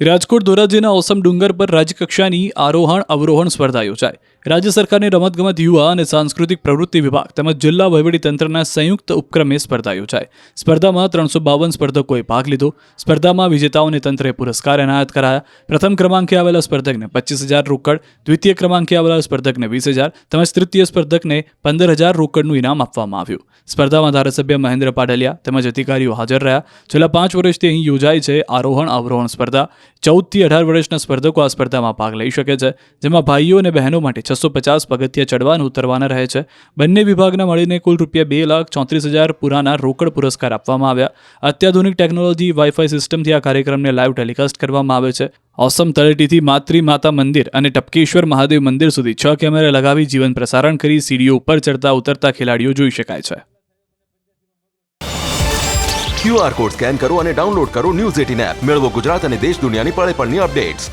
રાજકોટ ધોરાજીના ઓસમ ડુંગર પર રાજ્યકક્ષાની આરોહણ અવરોહણ સ્પર્ધા યોજાઈ રાજ્ય સરકારની રમતગમત યુવા અને સાંસ્કૃતિક પ્રવૃત્તિ વિભાગ તેમજ જિલ્લા વહીવટીતંત્રના સંયુક્ત ઉપક્રમે સ્પર્ધા યોજાઈ સ્પર્ધામાં ત્રણસો બાવન સ્પર્ધકોએ ભાગ લીધો. સ્પર્ધામાં વિજેતાઓને તંત્રે પુરસ્કાર એનાયત કરાયા. પ્રથમ ક્રમાંકે આવેલા સ્પર્ધકને પચીસ હજાર રોકડ, દ્વિતીય ક્રમાંકે આવેલા સ્પર્ધકને વીસ હજાર તેમજ તૃતીય સ્પર્ધકને પંદર હજાર રોકડનું ઇનામ આપવામાં આવ્યું. સ્પર્ધામાં ધારાસભ્ય મહેન્દ્ર પાડલિયા તેમજ અધિકારીઓ હાજર રહ્યા. છેલ્લા પાંચ વર્ષથી અહીં યોજાય છે આરોહણ અવરોહણ સ્પર્ધા. ચૌદથી અઢાર વર્ષના સ્પર્ધકો આ સ્પર્ધામાં ભાગ લઈ શકે છે, જેમાં ભાઈઓ અને બહેનો માટે છસો પચાસ પગથિયા ચડવાનું, ઉતરવાના રહે છે. બંને વિભાગના મળીને કુલ રૂપિયા બે લાખ ચોત્રીસ હજાર પુરાના રોકડ પુરસ્કાર આપવામાં આવ્યા. અત્યાધુનિક ટેકનોલોજી વાઇફાઈ સિસ્ટમથી આ કાર્યક્રમને લાઈવ ટેલિકાસ્ટ કરવામાં આવે છે. ઓસમ તળેટીથી માત્રી માતા મંદિર અને ટપકેશ્વર મહાદેવ મંદિર સુધી છ કેમેરા લગાવી જીવન પ્રસારણ કરી સીડીઓ ઉપર ચડતા ઉતરતા ખેલાડીઓ જોઈ શકાય છે. ક્યુઆર કોડ સ્કેન કરો અને ડાઉનલોડ કરો ન્યૂઝ એટીન એપ મેળવો ગુજરાત અને દેશ દુનિયાની પળે પળની અપડેટ્સ